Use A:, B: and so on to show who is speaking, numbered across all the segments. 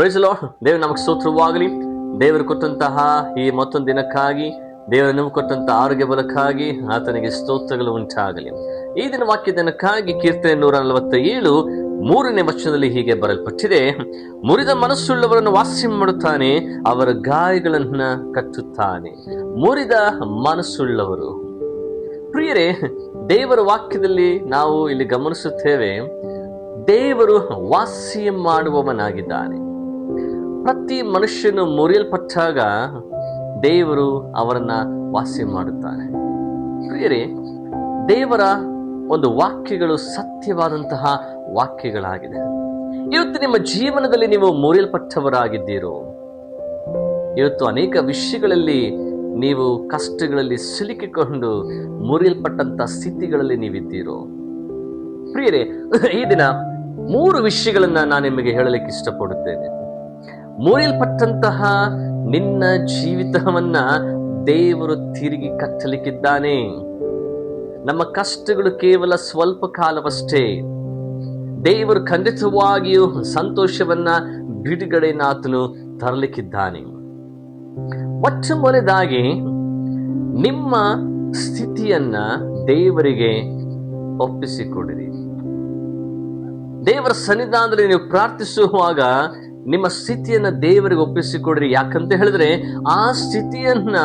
A: Price Dev ದೇವರು ನಮಗೆ ಸ್ತೋತ್ರವಾಗಲಿ. ದೇವರು ಕೊಟ್ಟಂತಹ ಈ ಮತ್ತೊಂದು ದಿನಕ್ಕಾಗಿ, ದೇವರು ನಮಗೆ ಕೊಟ್ಟಂತಹ ಆರೋಗ್ಯ ಬಲಕ್ಕಾಗಿ ಆತನಿಗೆ ಸ್ತೋತ್ರಗಳು ಉಂಟಾಗಲಿ. ಈ ದಿನ ವಾಕ್ಯ ದಿನಕ್ಕಾಗಿ ಕೀರ್ತನೆ ನೂರ ನಲವತ್ತ ಏಳು ಮೂರನೇ ವಚನದಲ್ಲಿ ಹೀಗೆ ಬರಲ್ಪಟ್ಟಿದೆ ಮುರಿದ ಮನಸ್ಸುಳ್ಳವರನ್ನು ವಾಸ್ಯ ಮಾಡುತ್ತಾನೆ, ಅವರ ಗಾಯಗಳನ್ನ ಕಟ್ಟುತ್ತಾನೆ ಮುರಿದ ಮನಸ್ಸುಳ್ಳವರು. ಪ್ರಿಯರೇ, ದೇವರ ವಾಕ್ಯದಲ್ಲಿ ನಾವು ಇಲ್ಲಿ ಗಮನಿಸುತ್ತೇವೆ, ದೇವರು ವಾಸ್ಯ ಮಾಡುವವನಾಗಿದ್ದಾನೆ ಪ್ರತಿ ಮನುಷ್ಯನು ಮುರಿಯಲ್ಪಟ್ಟಾಗ ದೇವರು ಅವರನ್ನ ವಾಸ್ಯ ಮಾಡುತ್ತಾನೆ. ಪ್ರಿಯರೇ, ದೇವರ ಒಂದು ವಾಕ್ಯಗಳು ಸತ್ಯವಾದಂತಹ ವಾಕ್ಯಗಳಾಗಿದೆ. ಇವತ್ತು ನಿಮ್ಮ ಜೀವನದಲ್ಲಿ ನೀವು ಮುರಿಯಲ್ಪಟ್ಟವರಾಗಿದ್ದೀರೋ? ಇವತ್ತು ಅನೇಕ ವಿಷಯಗಳಲ್ಲಿ ನೀವು ಕಷ್ಟಗಳಲ್ಲಿ ಸಿಲುಕಿಕೊಂಡು ಮುರಿಯಲ್ಪಟ್ಟಂತ ಸ್ಥಿತಿಗಳಲ್ಲಿ ನೀವಿದ್ದೀರೋ? ಪ್ರಿಯರೇ, ಈ ದಿನ ಮೂರು ವಿಷಯಗಳನ್ನ ನಾನು ನಿಮಗೆ ಹೇಳಲಿಕ್ಕೆ ಇಷ್ಟಪಡುತ್ತೇನೆ. ಮುರಿಯಲ್ಪಟ್ಟಂತಹ ನಿನ್ನ ಜೀವಿತವನ್ನ ದೇವರು ತಿರುಗಿ ಕಟ್ಟಲಿಕ್ಕಿದ್ದಾನೆ ನಮ್ಮ ಕಷ್ಟಗಳು ಕೇವಲ ಸ್ವಲ್ಪ ಕಾಲವಷ್ಟೇ. ದೇವರು ಖಂಡಿತವಾಗಿಯೂ ಸಂತೋಷವನ್ನ ಬಿಡುಗಡೆನಾತನು ತರಲಿಕ್ಕಿದ್ದಾನೆ. ಒಟ್ಟು ಮೊದಲದಾಗಿ ನಿಮ್ಮ ಸ್ಥಿತಿಯನ್ನ ದೇವರಿಗೆ ಒಪ್ಪಿಸಿಕೊಡಿರಿ. ದೇವರ ಸನ್ನಿಧಾನದಲ್ಲಿ ನೀವು ಪ್ರಾರ್ಥಿಸುವಾಗ ನಿಮ್ಮ ಸ್ಥಿತಿಯನ್ನ ದೇವರಿಗೆ ಒಪ್ಪಿಸಿಕೊಡ್ರಿ. ಯಾಕಂತ ಹೇಳಿದ್ರೆ, ಆ ಸ್ಥಿತಿಯನ್ನ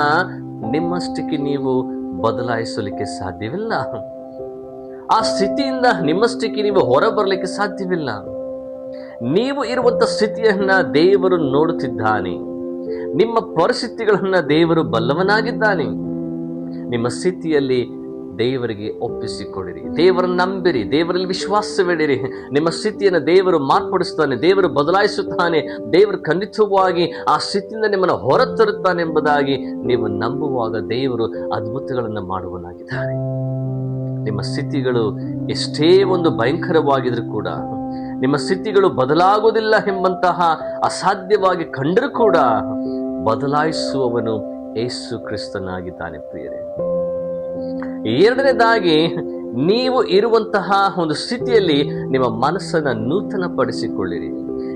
A: ನಿಮ್ಮಷ್ಟಕ್ಕೆ ನೀವು ಬದಲಾಯಿಸಲಿಕ್ಕೆ ಸಾಧ್ಯವಿಲ್ಲ. ಆ ಸ್ಥಿತಿಯಿಂದ ನಿಮ್ಮಷ್ಟಕ್ಕೆ ನೀವು ಹೊರ ಬರಲಿಕ್ಕೆ ಸಾಧ್ಯವಿಲ್ಲ. ನೀವು ಇರುವಂತ ಸ್ಥಿತಿಯನ್ನ ದೇವರು ನೋಡುತ್ತಿದ್ದಾನೆ. ನಿಮ್ಮ ಪರಿಸ್ಥಿತಿಗಳನ್ನ ದೇವರು ಬಲ್ಲವನಾಗಿದ್ದಾನೆ. ನಿಮ್ಮ ಸ್ಥಿತಿಯಲ್ಲಿ ದೇವರಿಗೆ ಒಪ್ಪಿಸಿಕೊಡಿರಿ ದೇವರನ್ನು ನಂಬಿರಿ, ದೇವರಲ್ಲಿ ವಿಶ್ವಾಸವಿಡಿರಿ. ನಿಮ್ಮ ಸ್ಥಿತಿಯನ್ನು ದೇವರು ಮಾರ್ಪಡಿಸ್ತಾನೆ ದೇವರು ಬದಲಾಯಿಸುತ್ತಾನೆ, ದೇವರು ಖಂಡಿತವಾಗಿ ಆ ಸ್ಥಿತಿಯಿಂದ ನಿಮ್ಮನ್ನು ಹೊರತರುತ್ತಾನೆ ಎಂಬುದಾಗಿ ನೀವು ನಂಬುವಾಗ ದೇವರು ಅದ್ಭುತಗಳನ್ನು ಮಾಡುವನಾಗಿದ್ದಾನೆ ನಿಮ್ಮ ಸ್ಥಿತಿಗಳು ಎಷ್ಟೇ ಒಂದು ಭಯಂಕರವಾಗಿದ್ರು ಕೂಡ, ನಿಮ್ಮ ಸ್ಥಿತಿಗಳು ಬದಲಾಗುವುದಿಲ್ಲ ಎಂಬಂತಹ ಅಸಾಧ್ಯವಾಗಿ ಕಂಡರೂ ಕೂಡ, ಬದಲಾಯಿಸುವವನು ಏಸು ಕ್ರಿಸ್ತನಾಗಿದ್ದಾನೆ ಪ್ರಿಯರೇ. ಎರಡನೇದಾಗಿ, ನೀವು ಇರುವಂತಹ ಒಂದು ಸ್ಥಿತಿಯಲ್ಲಿ ನಿಮ್ಮ ಮನಸ್ಸನ್ನು ನೂತನ ಪಡಿಸಿಕೊಳ್ಳಿರಿ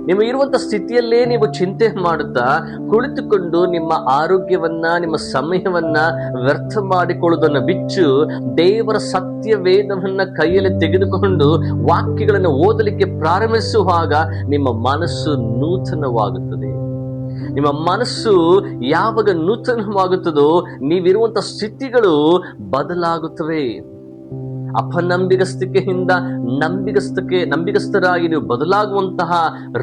A: ನಿಮ್ಮ ಇರುವಂತಹ ಸ್ಥಿತಿಯಲ್ಲೇ ನೀವು ಚಿಂತೆ ಮಾಡುತ್ತಾ, ಕುಳಿತುಕೊಂಡು ನಿಮ್ಮ ಆರೋಗ್ಯವನ್ನ, ನಿಮ್ಮ ಸಮಯವನ್ನ ವ್ಯರ್ಥ ಮಾಡಿಕೊಳ್ಳುವುದನ್ನು ಬಿಚ್ಚು, ದೇವರ ಸತ್ಯ ವೇದವನ್ನ ಕೈಯಲ್ಲಿ ತೆಗೆದುಕೊಂಡು ವಾಕ್ಯಗಳನ್ನು ಓದಲಿಕ್ಕೆ ಪ್ರಾರಂಭಿಸುವಾಗ ನಿಮ್ಮ ಮನಸ್ಸು ನೂತನವಾಗುತ್ತದೆ. ನಿಮ್ಮ ಮನಸ್ಸು ಯಾವಾಗ ನೂತನವಾಗುತ್ತದೋ ನೀವಿರುವಂತ ಸ್ಥಿತಿಗಳು ಬದಲಾಗುತ್ತವೆ. ಅಪನಂಬಿಗಸ್ತಿಕೆಯಿಂದ ನಂಬಿಗಸ್ತಕ್ಕೆ ನಂಬಿಗಸ್ತರಾಗಿ ನೀವು ಬದಲಾಗುವಂತಹ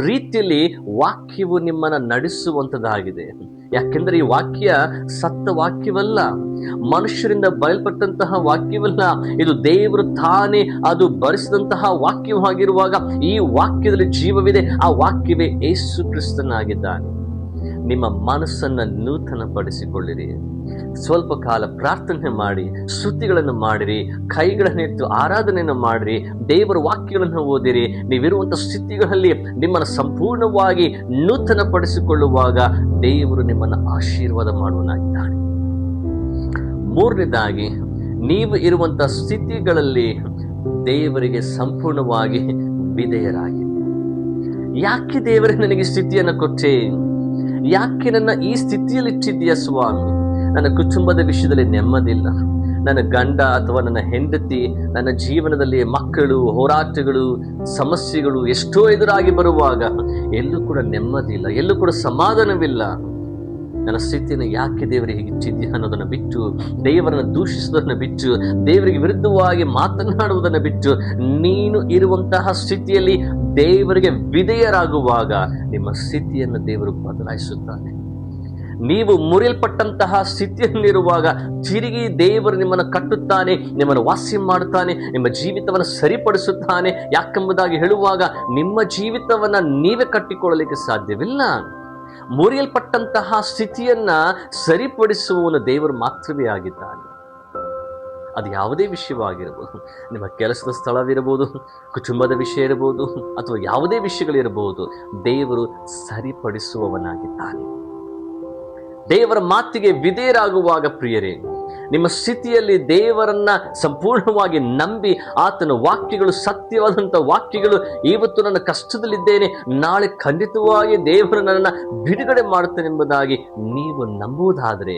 A: ರೀತಿಯಲ್ಲಿ ವಾಕ್ಯವು ನಿಮ್ಮನ್ನ ನಡೆಸುವಂತದ್ದಾಗಿದೆ. ಯಾಕೆಂದ್ರೆ ಈ ವಾಕ್ಯ ಸತ್ತ ವಾಕ್ಯವಲ್ಲ, ಮನುಷ್ಯರಿಂದ ಬಯಲ್ಪಟ್ಟಂತಹ ವಾಕ್ಯವಲ್ಲ, ಇದು ದೇವರು ತಾನೇ ಅದು ಬರೆಸಿದಂತಹ ವಾಕ್ಯವಾಗಿರುವಾಗ ಈ ವಾಕ್ಯದಲ್ಲಿ ಜೀವವಿದೆ, ಆ ವಾಕ್ಯವೇ ಏಸು ಕ್ರಿಸ್ತನಾಗಿದ್ದಾನೆ. ನಿಮ್ಮ ಮನಸ್ಸನ್ನು ನೂತನಪಡಿಸಿಕೊಳ್ಳಿರಿ. ಸ್ವಲ್ಪ ಕಾಲ ಪ್ರಾರ್ಥನೆ ಮಾಡಿ, ಸ್ತುತಿಗಳನ್ನು ಮಾಡಿರಿ ಕೈಗಳನ್ನೆತ್ತು ಆರಾಧನೆಯನ್ನು ಮಾಡಿರಿ, ದೇವರ ವಾಕ್ಯಗಳನ್ನು ಓದಿರಿ. ನೀವಿರುವಂಥ ಸ್ಥಿತಿಗಳಲ್ಲಿ ನಿಮ್ಮನ್ನು ಸಂಪೂರ್ಣವಾಗಿ ನೂತನಪಡಿಸಿಕೊಳ್ಳುವಾಗ ದೇವರು ನಿಮ್ಮನ್ನು ಆಶೀರ್ವಾದ ಮಾಡುವನಾಗಿದ್ದಾನೆ ಮೂರನೇದಾಗಿ, ನೀವು ಇರುವಂಥ ಸ್ಥಿತಿಗಳಲ್ಲಿ ದೇವರಿಗೆ ಸಂಪೂರ್ಣವಾಗಿ ವಿಧೇಯರಾಗಿ. ಯಾಕೆ ದೇವರೇ ನನಗೆ ಸ್ಥಿತಿಯನ್ನು ಕೊಟ್ಟೆ? ಯಾಕೆ ನನ್ನ ಈ ಸ್ಥಿತಿಯಲ್ಲಿ ಇಟ್ಟಿದ್ದೀಯ ಸ್ವಾಮಿ? ನನ್ನ ಕುಟುಂಬದ ವಿಷಯದಲ್ಲಿ ನೆಮ್ಮದಿಲ್ಲ ನನ್ನ ಗಂಡ ಅಥವಾ ನನ್ನ ಹೆಂಡತಿ, ನನ್ನ ಜೀವನದಲ್ಲಿ ಮಕ್ಕಳು, ಹೋರಾಟಗಳು, ಸಮಸ್ಯೆಗಳು ಎಷ್ಟೋ ಎದುರಾಗಿ ಬರುವಾಗ ಎಲ್ಲೂ ಕೂಡ ನೆಮ್ಮದಿ ಇಲ್ಲ ಎಲ್ಲೂ ಕೂಡ ಸಮಾಧಾನವಿಲ್ಲ. ನನ್ನ ಸ್ಥಿತಿಯನ್ನು ಯಾಕೆ ದೇವರಿಗೆ ಇಟ್ಟಿದ್ಯಾ ಅನ್ನೋದನ್ನು ಬಿಟ್ಟು, ದೇವರನ್ನು ದೂಷಿಸುವುದನ್ನು ಬಿಟ್ಟು, ದೇವರಿಗೆ ವಿರುದ್ಧವಾಗಿ ಮಾತನಾಡುವುದನ್ನು ಬಿಟ್ಟು, ನೀನು ಇರುವಂತಹ ಸ್ಥಿತಿಯಲ್ಲಿ ದೇವರಿಗೆ ವಿಧೇಯರಾಗುವಾಗ ನಿಮ್ಮ ಸ್ಥಿತಿಯನ್ನು ದೇವರು ಬದಲಾಯಿಸುತ್ತಾನೆ. ನೀವು ಮುರಿಯಲ್ಪಟ್ಟಂತಹ ಸ್ಥಿತಿಯಲ್ಲಿರುವಾಗ ತಿರುಗಿ ದೇವರು ನಿಮ್ಮನ್ನು ಕಟ್ಟುತ್ತಾನೆ, ನಿಮ್ಮನ್ನು ವಾಸ್ಯ ಮಾಡುತ್ತಾನೆ, ನಿಮ್ಮ ಜೀವಿತವನ್ನು ಸರಿಪಡಿಸುತ್ತಾನೆ. ಯಾಕೆಂಬುದಾಗಿ ಹೇಳುವಾಗ ನಿಮ್ಮ ಜೀವಿತವನ್ನು ನೀವೇ ಕಟ್ಟಿಕೊಳ್ಳಲಿಕ್ಕೆ ಸಾಧ್ಯವಿಲ್ಲ. ಮುರಿಯಲ್ಪಟ್ಟಂತಹ ಸ್ಥಿತಿಯನ್ನು ಸರಿಪಡಿಸುವವನು ದೇವರು ಮಾತ್ರವೇ ಆಗಿದ್ದಾನೆ. ಅದು ಯಾವುದೇ ವಿಷಯವಾಗಿರಬಹುದು ನಿಮ್ಮ ಕೆಲಸದ ಸ್ಥಳವಿರಬಹುದು, ಕುಟುಂಬದ ವಿಷಯ ಇರಬಹುದು, ಅಥವಾ ಯಾವುದೇ ವಿಷಯಗಳಿರಬಹುದು ದೇವರು ಸರಿಪಡಿಸುವವನಾಗಿದ್ದಾನೆ. ದೇವರ ಮಾತಿಗೆ ವಿಧೇಯರಾಗುವಾಗ ಪ್ರಿಯರೇ, ನಿಮ್ಮ ಸ್ಥಿತಿಯಲ್ಲಿ ದೇವರನ್ನ ಸಂಪೂರ್ಣವಾಗಿ ನಂಬಿ ಆತನ ವಾಕ್ಯಗಳು ಸತ್ಯವಾದಂಥ ವಾಕ್ಯಗಳು ಇವತ್ತು ನನ್ನ ಕಷ್ಟದಲ್ಲಿದ್ದೇನೆ, ನಾಳೆ ಖಂಡಿತವಾಗಿ ದೇವರು ನನ್ನನ್ನು ಬಿಡುಗಡೆ ಮಾಡುತ್ತೇನೆ ಎಂಬುದಾಗಿ ನೀವು ನಂಬುವುದಾದರೆ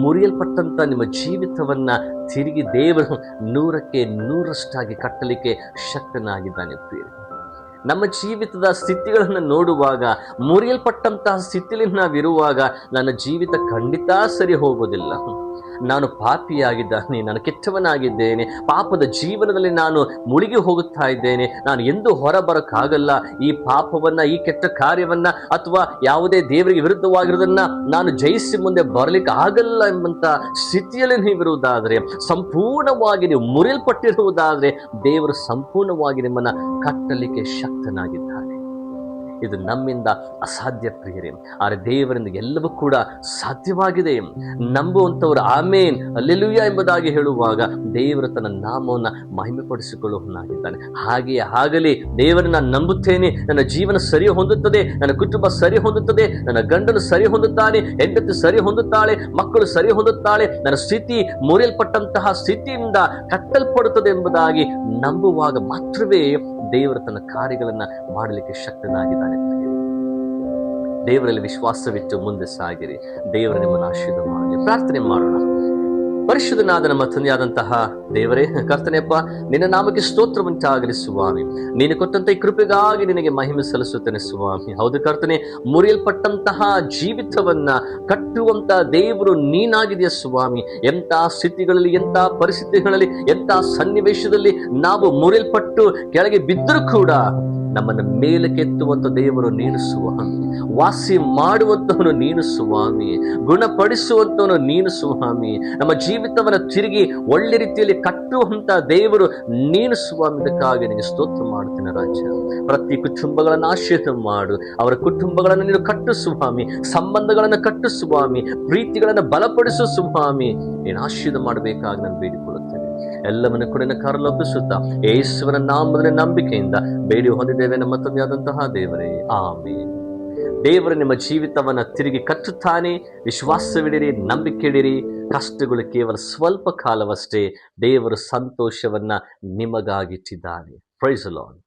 A: ಮುರಿಯಲ್ಪಟ್ಟಂತ ನಿಮ್ಮ ಜೀವಿತವನ್ನ ತಿರುಗಿ ದೇವರು ನೂರಕ್ಕೆ ನೂರಷ್ಟಾಗಿ ಕಟ್ಟಲಿಕ್ಕೆ ಶಕ್ತನಾಗಿದ್ದಾನೆ ಪ್ರಿಯ ನಮ್ಮ ಜೀವಿತದ ಸ್ಥಿತಿಗಳನ್ನು ನೋಡುವಾಗ, ಮುರಿಯಲ್ಪಟ್ಟಂತಹ ಸ್ಥಿತಿಯಲ್ಲಿ ನಾವಿರುವಾಗ, ನನ್ನ ಜೀವಿತ ಖಂಡಿತ ಸರಿ ಹೋಗೋದಿಲ್ಲ. ನಾನು ಪಾಪಿಯಾಗಿದ್ದಾನೆ ನಾನು ಕೆಟ್ಟವನಾಗಿದ್ದೇನೆ. ಪಾಪದ ಜೀವನದಲ್ಲಿ ನಾನು ಮುಳುಗಿ ಹೋಗುತ್ತಾ ಇದ್ದೇನೆ. ನಾನು ಎಂದು ಹೊರಬರಕ್ಕಾಗಲ್ಲ. ಈ ಪಾಪವನ್ನ, ಈ ಕೆಟ್ಟ ಕಾರ್ಯವನ್ನ ಅಥವಾ ಯಾವುದೇ ದೇವರಿಗೆ ವಿರುದ್ಧವಾಗಿರೋದನ್ನ ನಾನು ಜಯಿಸಿ ಮುಂದೆ ಬರಲಿಕ್ಕೆ ಆಗಲ್ಲ ಎಂಬಂತ ಸ್ಥಿತಿಯಲ್ಲಿ ನೀವಿರುವುದಾದರೆ, ಸಂಪೂರ್ಣವಾಗಿ ನೀವು ಮುರಿಯಲ್ಪಟ್ಟಿರುವುದಾದರೆ ದೇವರು ಸಂಪೂರ್ಣವಾಗಿ ನಿಮ್ಮನ್ನ ಕಟ್ಟಲಿಕ್ಕೆ ಶಕ್ತನಾಗಿದ್ದಾನೆ ಇದು ನಮ್ಮಿಂದ ಅಸಾಧ್ಯ ಪ್ರಿಯರಿ. ಆದರೆ ದೇವರಿಂದ ಎಲ್ಲವೂ ಕೂಡ ಸಾಧ್ಯವಾಗಿದೆ. ನಂಬುವಂಥವ್ರು ಆಮೇನ್ ಅಲ್ಲೆಲ್ಲೂಯ ಎಂಬುದಾಗಿ ಹೇಳುವಾಗ ದೇವರು ತನ್ನ ನಾಮವನ್ನು ಮಹಿಮೆಪಡಿಸಿಕೊಳ್ಳುವನಾಗಿದ್ದಾನೆ ಹಾಗೆಯೇ ಆಗಲಿ ದೇವರನ್ನ ನಂಬುತ್ತೇನೆ. ನನ್ನ ಜೀವನ ಸರಿ ಹೊಂದುತ್ತದೆ, ನನ್ನ ಕುಟುಂಬ ಸರಿ ಹೊಂದುತ್ತದೆ, ನನ್ನ ಗಂಡನು ಸರಿ ಹೊಂದುತ್ತಾನೆ, ಹೆಂಡತಿ ಸರಿ ಹೊಂದುತ್ತಾಳೆ, ಮಕ್ಕಳು ಸರಿ ಹೊಂದುತ್ತಾಳೆ, ನನ್ನ ಸ್ಥಿತಿ ಮುರಿಯಲ್ಪಟ್ಟಂತಹ ಸ್ಥಿತಿಯಿಂದ ಕಟ್ಟಲ್ಪಡುತ್ತದೆ ಎಂಬುದಾಗಿ ನಂಬುವಾಗ ಮಾತ್ರವೇ ದೇವರು ತನ್ನ ಕಾರ್ಯಗಳನ್ನು ಮಾಡಲಿಕ್ಕೆ ಶಕ್ತನಾಗಿದ್ದಾನೆ. ದೇವರಲ್ಲಿ ವಿಶ್ವಾಸವಿಟ್ಟು ಮುಂದೆ ಸಾಗಿರಿ. ದೇವರ ನಿಮ್ಮನ್ನು ಆಶೀರ್ವಾದ ಮಾಡಿ ಪ್ರಾರ್ಥನೆ ಮಾಡೋಣ. ಪರಿಶುದ್ಧನಾದ ನಮ್ಮ ತಂದೆಯಾದಂತಹ ದೇವರೇ ಕರ್ತನೆಯಪ್ಪ ನಿನ್ನ ನಾಮಕ್ಕೆ ಸ್ತೋತ್ರವಂತಾಗಲಿ ಸ್ವಾಮಿ. ನೀನು ಕೊಟ್ಟಂತ ಈ ಕೃಪೆಗಾಗಿ ನಿನಗೆ ಮಹಿಮೆ ಸಲ್ಲಿಸುತ್ತೇನೆ ಸ್ವಾಮಿ. ಹೌದು ಕರ್ತನೆ, ಮುರಿಯಲ್ಪಟ್ಟಂತಹ ಜೀವಿತವನ್ನ ಕಟ್ಟುವಂತ ದೇವರು ನೀನಾಗಿದೆಯ ಸ್ವಾಮಿ? ಎಂಥ ಸ್ಥಿತಿಗಳಲ್ಲಿ, ಎಂಥ ಪರಿಸ್ಥಿತಿಗಳಲ್ಲಿ, ಎಂಥ ಸನ್ನಿವೇಶದಲ್ಲಿ ನಾವು ಮುರಿಯಲ್ಪಟ್ಟು ಕೆಳಗೆ ಬಿದ್ದರೂ ಕೂಡ ನಮ್ಮನ್ನು ಮೇಲಕ್ಕೆತ್ತುವಂಥ ದೇವರು ನೀನು ಸ್ವಾಮಿ ವಾಸಿ ಮಾಡುವಂಥವನು ನೀನು ಸ್ವಾಮಿ ಗುಣಪಡಿಸುವಂಥವನು ನೀನು ಸ್ವಾಮಿ ನಮ್ಮ ಜೀವಿತವನ್ನು ತಿರುಗಿ ಒಳ್ಳೆ ರೀತಿಯಲ್ಲಿ ಕಟ್ಟುವಂಥ ದೇವರು ನೀನು ಸ್ವಾಮಿ ಇದಕ್ಕಾಗಿ ನಿನಗೆ ಸ್ತೋತ್ರ ಮಾಡ್ತೀನಿ ರಾಜ್ಯ ಪ್ರತಿ ಕುಟುಂಬಗಳನ್ನು ಆಶೀರ್ವಾದ ಮಾಡು. ಅವರ ಕುಟುಂಬಗಳನ್ನು ನೀನು ಕಟ್ಟು ಸ್ವಾಮಿ ಸಂಬಂಧಗಳನ್ನು ಕಟ್ಟು ಸ್ವಾಮಿ ಪ್ರೀತಿಗಳನ್ನು ಬಲಪಡಿಸು ಸ್ವಾಮಿ ನೀನು ಆಶೀರ್ವಾದ ಮಾಡಬೇಕಾಗಿ ನಾನು ಬೇಡಿಕೊಳ್ಳುತ್ತೇನೆ. ಎಲ್ಲವನ್ನು ಕೂಡ ಕರಲೊಪ್ಪಿಸುತ್ತಾ ಲಭಿಸುತ್ತಾ ಯೇಸುವನ ನಂಬಿಕೆಯಿಂದ ಬೇಡಿ ಹೊಂದಿದ್ದೇವೆ ನಮ್ಮ ತಂದೆಯಾದಂತಹ ದೇವರೇ. ಆಮೇಲೆ ದೇವರು ನಿಮ್ಮ ಜೀವಿತವನ್ನ ತಿರುಗಿ ಕಟ್ಟುತ್ತಾನೆ. ವಿಶ್ವಾಸವಿಡಿರಿ ನಂಬಿಕೆ ಇಡಿರಿ ಕಷ್ಟಗಳು ಕೇವಲ ಸ್ವಲ್ಪ ಕಾಲವಷ್ಟೇ ದೇವರು ಸಂತೋಷವನ್ನ ನಿಮಗಾಗಿಟ್ಟಿದ್ದಾನೆ. Price lawn